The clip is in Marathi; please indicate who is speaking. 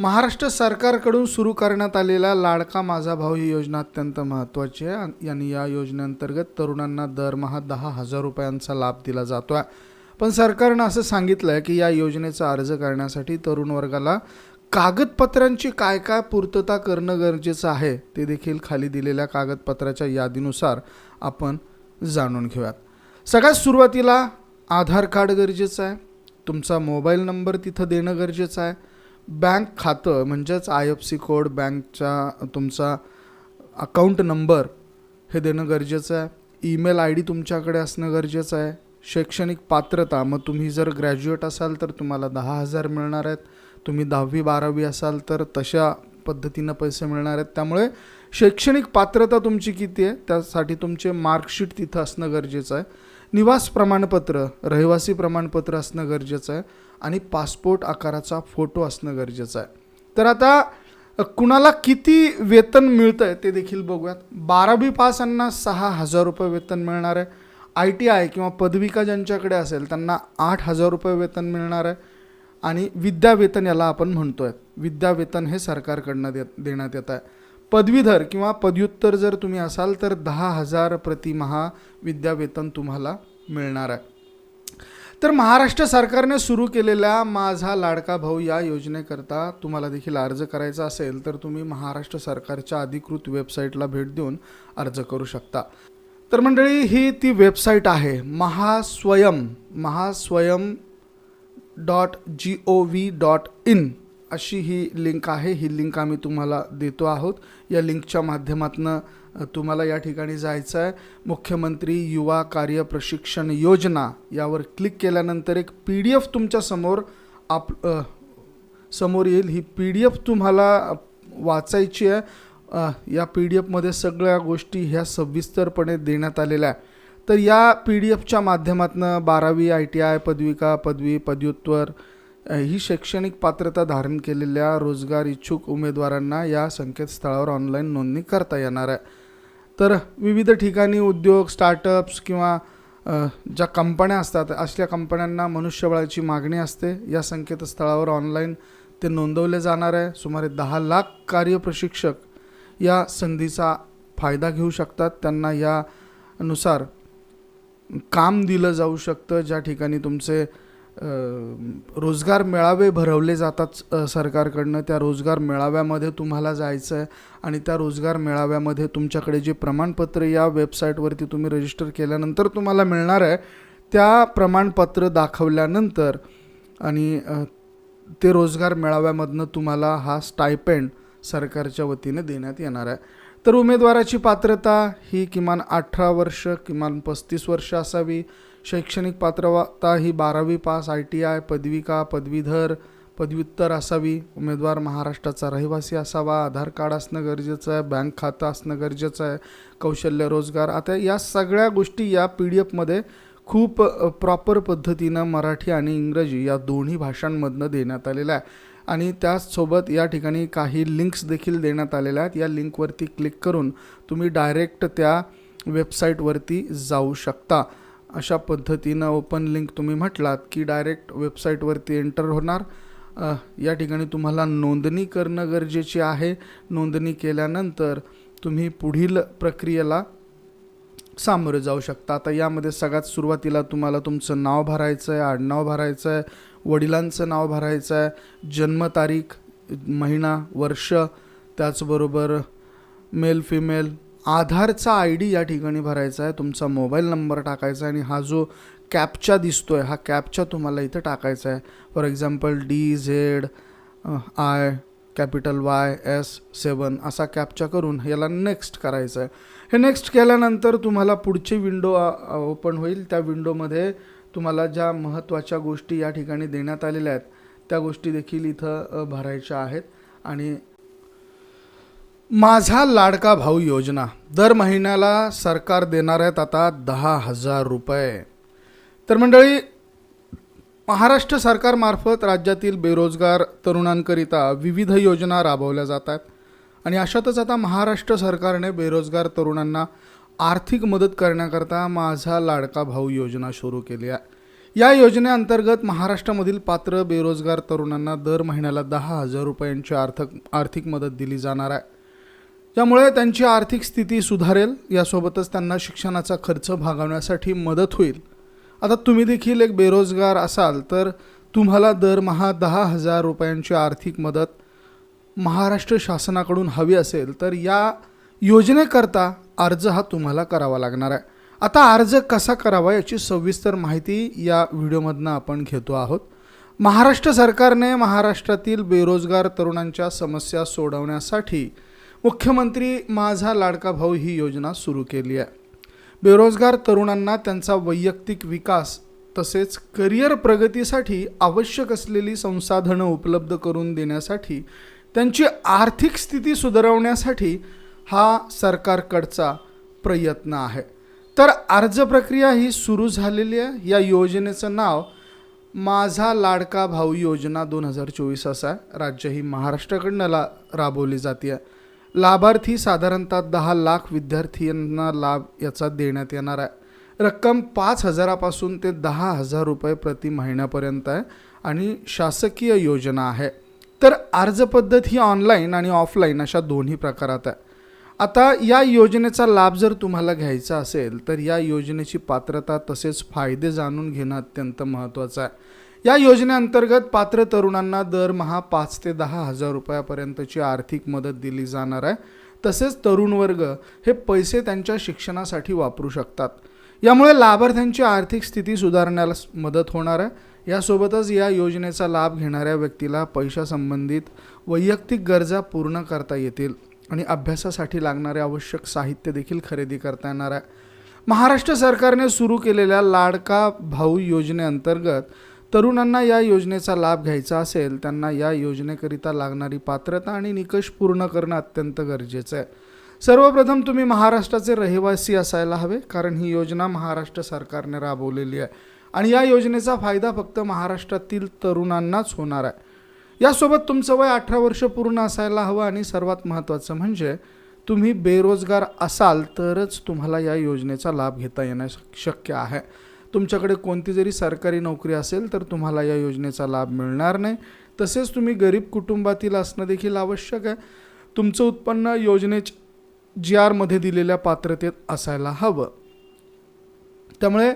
Speaker 1: महाराष्ट्र सरकारकडून सुरू करण्यात आलेला लाडका माझा भाऊ ही योजना अत्यंत महत्त्वाची आहे. आणि- या योजनेअंतर्गत तरुणांना दरमहा दहा हजार रुपयांचा लाभ दिला जातो आहे पण सरकारनं असं सांगितलं आहे की या योजनेचा अर्ज करण्यासाठी तरुण वर्गाला कागदपत्रांची काय काय पूर्तता करणं गरजेचं आहे ते देखील खाली दिलेल्या कागदपत्राच्या यादीनुसार आपण जाणून घेऊयात. सगळ्यात सुरुवातीला आधार कार्ड गरजेचं आहे. तुमचा मोबाईल नंबर तिथं देणं गरजेचं आहे. बँक खातं म्हणजेच आय एफ सी कोड बँकचा तुमचा अकाउंट नंबर हे देणं गरजेचं आहे. ईमेल आय डी तुमच्याकडे असणं गरजेचं आहे. शैक्षणिक पात्रता मग तुम्ही जर ग्रॅज्युएट असाल तर तुम्हाला दहा हजार मिळणार आहेत. तुम्ही दहावी बारावी असाल तर तशा पद्धतीनं पैसे मिळणार आहेत. त्यामुळे शैक्षणिक पात्रता तुमची किती आहे त्यासाठी तुमचे मार्कशीट तिथं असणं गरजेचं आहे. निवास प्रमाणपत्र रहिवासी प्रमाणपत्र असणं गरजेचं आहे. आणि पासपोर्ट आकाराचा फोटो असणं गरजेचं आहे. तर आता कुणाला किती वेतन मिळतं आहे ते देखील बघूयात. बारावी पासांना सहा हजार रुपये वेतन मिळणार आहे. आय टी आय किंवा पदविका ज्यांच्याकडे असेल त्यांना आठ हजार रुपये वेतन मिळणार आहे. आणि विद्यावेतन याला आपण म्हणतो आहे विद्यावेतन हे सरकारकडनं देत देण्यात येत आहे. पदवीधर किंवा पदव्युत्तर जर तुम्ही असाल तर दहा हजार प्रतिमहा विद्यावेतन तुम्हाला मिळणार आहे. तर महाराष्ट्र सरकारने सुरू केलेल्या माझा लाडका भाऊ या योजनेकरता तुम्हाला देखील अर्ज करायचा असेल तर तुम्ही महाराष्ट्र सरकारच्या अधिकृत वेबसाईटला भेट देऊन अर्ज करू शकता. तर मंडळी ही ती वेबसाईट आहे Mahaswayam Mahaswayam dot G O V dot in अशी ही लिंक आहे. ही लिंक आम्ही तुम्हाला देतो आहोत. या लिंकच्या माध्यमातून तुम्हाला या ठिकाणी जायचं आहे मुख्यमंत्री युवा कार्य प्रशिक्षण योजना यावर क्लिक केल्यानंतर एक पी डी एफ तुमच्यासमोर आप समोर येईल. ही पी डी एफ तुम्हाला वाचायची आहे. या पी डी एफमध्ये सगळ्या गोष्टी ह्या सविस्तरपणे देण्यात आलेल्या आहे तर या पी डी एफच्या माध्यमातून बारावी आय टी आय पदविका पदवी पदव्युत्तर ही शैक्षणिक पात्रता धारण केलेल्या रोजगार इच्छुक उमेदवारांना या संकेतस्थळावर ऑनलाईन नोंदणी करता येणार आहे. तर विविध ठिकाणी उद्योग स्टार्टअप्स किंवा ज्या कंपन्या असतात असल्या कंपन्यांना मनुष्यबळाची मागणी असते. या संकेतस्थळावर ऑनलाईन ते नोंदवले जाणार आहे. सुमारे दहा लाख कार्यप्रशिक्षक या संधीचा फायदा घेऊ शकतात. त्यांना यानुसार काम दिलं जाऊ शकतं. ज्या ठिकाणी तुमचे रोजगार मेळावे भरवले जातात सरकारकडनं. त्या रोजगार मेळाव्यामध्ये तुम्हाला जायचं आहे आणि त्या रोजगार मेळाव्यामध्ये तुमच्याकडे जे प्रमाणपत्र या वेबसाईटवरती तुम्ही रजिस्टर केल्यानंतर तुम्हाला मिळणार आहे. त्या प्रमाणपत्र दाखवल्यानंतर आणि ते रोजगार मेळाव्यामधनं तुम्हाला हा स्टायपेंड सरकारच्या वतीने देण्यात येणार आहे. तर उमेदवाराची पात्रता ही किमान अठरा वर्ष किमान पस्तीस वर्ष असावी. शैक्षणिक पात्रता ही बारावी पास आय टी आय पदविका पदवीधर पदव्युत्तर असावी. उमेदवार महाराष्ट्राचा रहिवासी असावा. आधार कार्ड असणं गरजेचं आहे बँक खातं असणं गरजेचं आहे कौशल्य रोजगार. आता या सगळ्या गोष्टी या पी डी एफमध्ये खूप प्रॉपर पद्धतीनं मराठी आणि इंग्रजी या दोन्ही भाषांमधनं देण्यात आलेल्या आहे आणि त्याचसोबत या ठिकाणी काही लिंक्स देखील देण्यात आलेल्या आहेत. या लिंकवरती क्लिक करून तुम्ही डायरेक्ट त्या वेबसाईटवरती जाऊ शकता. अशा पद्धतीनं ओपन लिंक तुम्ही म्हटलात की डायरेक्ट वेबसाईटवरती एंटर होणार. या ठिकाणी तुम्हाला नोंदणी करणं गरजेची आहे. नोंदणी केल्यानंतर तुम्ही पुढील प्रक्रियेला सामोरे जाऊ शकता. आता यामध्ये सगळ्यात सुरुवातीला तुम्हाला तुमचं नाव भरायचं आहे आडनाव भरायचं आहे वडिलांचं नाव भरायचं आहे. जन्मतारीख महिना वर्ष त्याचबरोबर मेल फिमेल आधारचा आय डी या ठिकाणी भरायचा आहे. तुमचा मोबाईल नंबर टाकायचा आहे आणि हा जो कॅपचा दिसतो आहे हा कॅपचा तुम्हाला इथं टाकायचा आहे. For example D Z I capital Y S seven असा कॅपचा करून याला नेक्स्ट करायचं आहे. हे नेक्स्ट केल्यानंतर तुम्हाला पुढची विंडो ओपन होईल. त्या विंडोमध्ये तुम्हाला ज्या महत्त्वाच्या गोष्टी या ठिकाणी देण्यात आलेल्या आहेत त्या गोष्टी देखील इथं भरायच्या आहेत. आणि माझा लाडका भाऊ योजना दर महिन्याला सरकार देणार आहेत आता दहा हजार रुपये. तर मंडळी महाराष्ट्र सरकारमार्फत राज्यातील बेरोजगार तरुणांकरिता विविध योजना राबवल्या जात आहेत. आणि अशातच आता महाराष्ट्र सरकारने बेरोजगार तरुणांना आर्थिक मदत करण्याकरता माझा लाडका भाऊ योजना सुरू केली आहे. या योजनेअंतर्गत महाराष्ट्रामधील पात्र बेरोजगार तरुणांना दर महिन्याला दहा हजार रुपयांची आर्थिक आर्थिक मदत दिली जाणार आहे. यामुळे त्यांची आर्थिक स्थिती सुधारेल. यासोबतच त्यांना शिक्षणाचा खर्च भागवण्यासाठी मदत होईल. आता तुम्ही देखील एक बेरोजगार असाल तर तुम्हाला दरमहा दहा हजार रुपयांची आर्थिक मदत महाराष्ट्र शासनाकडून हवी असेल. तर या योजनेकरता अर्ज हा तुम्हाला करावा लागणार आहे. आता अर्ज कसा करावा याची सविस्तर माहिती या व्हिडिओमधनं आपण घेतो आहोत. महाराष्ट्र सरकारने महाराष्ट्रातील बेरोजगार तरुणांच्या समस्या सोडवण्यासाठी मुख्यमंत्री माझा लाडका भाऊ ही योजना सुरू केली आहे. बेरोजगार तरुणांना त्यांचा वैयक्तिक विकास तसेच करिअर प्रगतीसाठी आवश्यक असलेली संसाधनं उपलब्ध करून देण्यासाठी त्यांची आर्थिक स्थिती सुधारवण्यासाठी हा सरकारकडचा प्रयत्न आहे. तर अर्ज प्रक्रिया ही सुरू झालेली आहे. या योजनेचं नाव माझा लाडका भाऊ योजना दोन हजार चोवीस असा आहे. राज्य ही महाराष्ट्राकडनं ला राबवली जाते लाभार्थी साधारणतः दहा लाख विद्यार्थ्यांना लाभ याचा देण्यात येणार आहे. रक्कम पाच हजारापासून ते दहा हजार रुपये प्रति महिन्यापर्यंत आहे आणि शासकीय योजना आहे. तर अर्ज पद्धत ही ऑनलाईन आणि ऑफलाईन अशा दोन्ही प्रकारात आहे. आता या योजनेचा लाभ जर तुम्हाला घ्यायचा असेल तर या योजनेची पात्रता तसेच फायदे जाणून घेणं अत्यंत महत्त्वाचं आहे. या योजनेअंतर्गत पात्र तरुणांना दरमहा पाच ते दहा हजार रुपयापर्यंतची आर्थिक मदत दिली जाणार आहे. तसेच तरुण वर्ग हे पैसे त्यांच्या शिक्षणासाठी वापरू शकतात. यामुळे लाभार्थ्यांची आर्थिक स्थिती सुधारण्याला मदत होणार आहे. यासोबतच या योजनेचा लाभ घेणाऱ्या व्यक्तीला पैशासंबंधित वैयक्तिक गरजा पूर्ण करता येतील. आणि अभ्यासासाठी लागणारे आवश्यक साहित्य देखील खरेदी करता येणार आहे. महाराष्ट्र सरकारने सुरू केलेल्या लाडका भाऊ योजनेअंतर्गत तरुणांना या योजनेचा लाभ घ्यायचा असेल त्यांना या योजनेकरिता लागणारी पात्रता आणि निकष पूर्ण करणं अत्यंत गरजेचं आहे. सर्वप्रथम तुम्ही महाराष्ट्राचे रहिवासी असायला हवे कारण ही योजना महाराष्ट्र सरकारने राबवलेली आहे. आणि या योजनेचा फायदा फक्त महाराष्ट्रातील तरुणांनाच होणार आहे. यासोबत तुमचं वय अठरा वर्ष पूर्ण असायला हवं आणि सर्वात महत्त्वाचं म्हणजे तुम्ही बेरोजगार असाल तरच तुम्हाला या योजनेचा लाभ घेता येणं शक्य आहे. तुमच्याकडे कोणती जरी सरकारी नोकरी असेल तर तुम्हाला या योजनेचा लाभ मिळणार नाही. तसेच तुम्ही गरीब कुटुंबातील असणं देखील आवश्यक आहे. तुमचं उत्पन्न योजनेच्या जी आरमध्ये दिलेल्या पात्रतेत असायला हवं. त्यामुळे